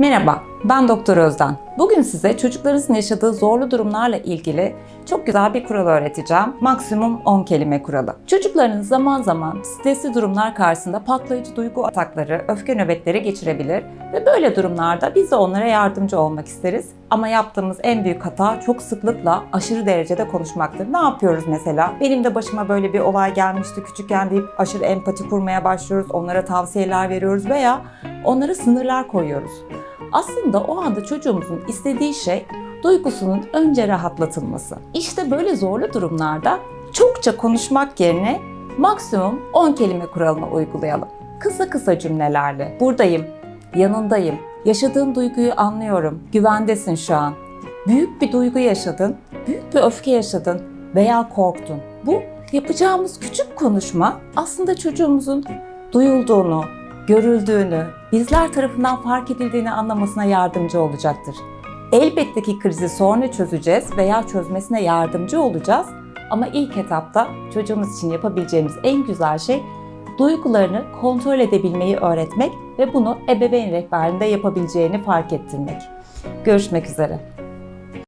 Merhaba, ben Doktor Özden. Bugün size çocuklarınızın yaşadığı zorlu durumlarla ilgili çok güzel bir kural öğreteceğim. Maksimum 10 kelime kuralı. Çocuklarınız zaman zaman stresli durumlar karşısında patlayıcı duygu atakları, öfke nöbetleri geçirebilir ve böyle durumlarda biz de onlara yardımcı olmak isteriz. Ama yaptığımız en büyük hata çok sıklıkla aşırı derecede konuşmaktır. Ne yapıyoruz mesela? Benim de başıma böyle bir olay gelmişti küçükken deyip aşırı empati kurmaya başlıyoruz. Onlara tavsiyeler veriyoruz veya onlara sınırlar koyuyoruz. Aslında o anda çocuğumuzun istediği şey duygusunun önce rahatlatılması. İşte böyle zorlu durumlarda çokça konuşmak yerine maksimum 10 kelime kuralını uygulayalım. Kısa kısa cümlelerle buradayım, yanındayım, yaşadığın duyguyu anlıyorum, güvendesin şu an. Büyük bir duygu yaşadın, büyük bir öfke yaşadın veya korktun. Bu yapacağımız küçük konuşma aslında çocuğumuzun duyulduğunu, görüldüğünü, bizler tarafından fark edildiğini anlamasına yardımcı olacaktır. Elbette ki krizi sonra çözeceğiz veya çözmesine yardımcı olacağız ama ilk etapta çocuğumuz için yapabileceğimiz en güzel şey duygularını kontrol edebilmeyi öğretmek ve bunu ebeveyn rehberliğinde yapabileceğini fark ettirmek. Görüşmek üzere.